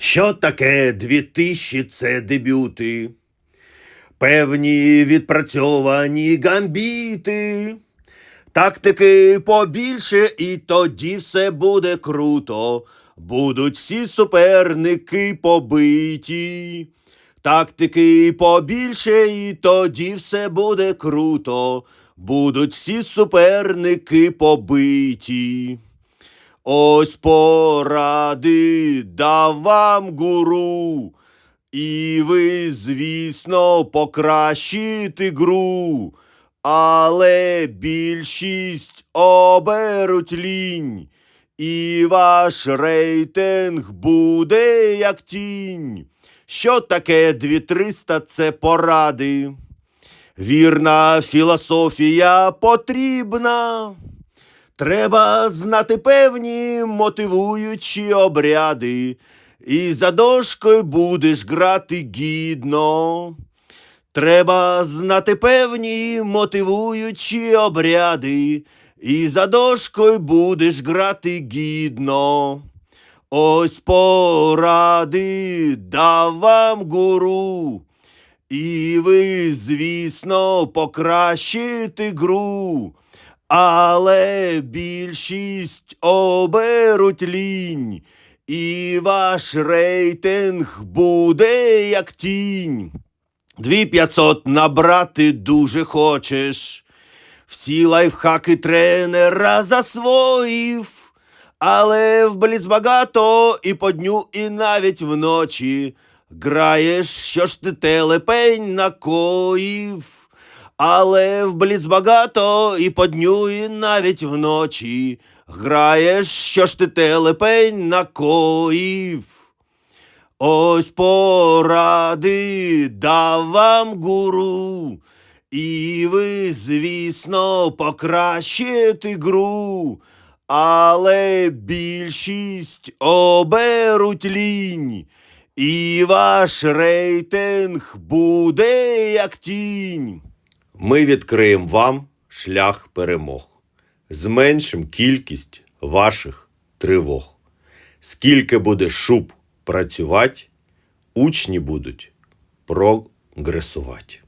Що таке 2000 – це дебюти? Певні відпрацьовані гамбіти. Тактики побільше, і тоді все буде круто. Будуть всі суперники побиті. Тактики побільше, і тоді все буде круто. Будуть всі суперники побиті. Ось поради дав вам гуру. І ви, звісно, покращите гру, але більшість оберуть лінь, і ваш рейтинг буде як тінь. Що таке 2300 – це поради? Вірна філософія потрібна. Треба знати певні мотивуючі обряди, і за дошкою будеш грати гідно. Треба знати певні мотивуючі обряди, і за дошкою будеш грати гідно. Ось поради дав вам гуру. І ви, звісно, покращите гру, але більшість оберуть лінь, і ваш рейтинг буде як тінь. Дві п'ятсот набрати дуже хочеш. Всі лайфхаки тренера засвоїв, але в бліц багато і по дню, і навіть вночі. Граєш, що ж ти телепень накоїв, але в бліц багато і по дню, і навіть вночі. Граєш, що ж ти телепень накоїв. Ось поради дав вам гуру, і ви, звісно, покращите гру, але більшість оберуть лінь, і ваш рейтинг буде як тінь. Ми відкриємо вам шлях перемог, зменшимо кількість ваших тривог. Скільки буде шуб працювати, учні будуть прогресувати.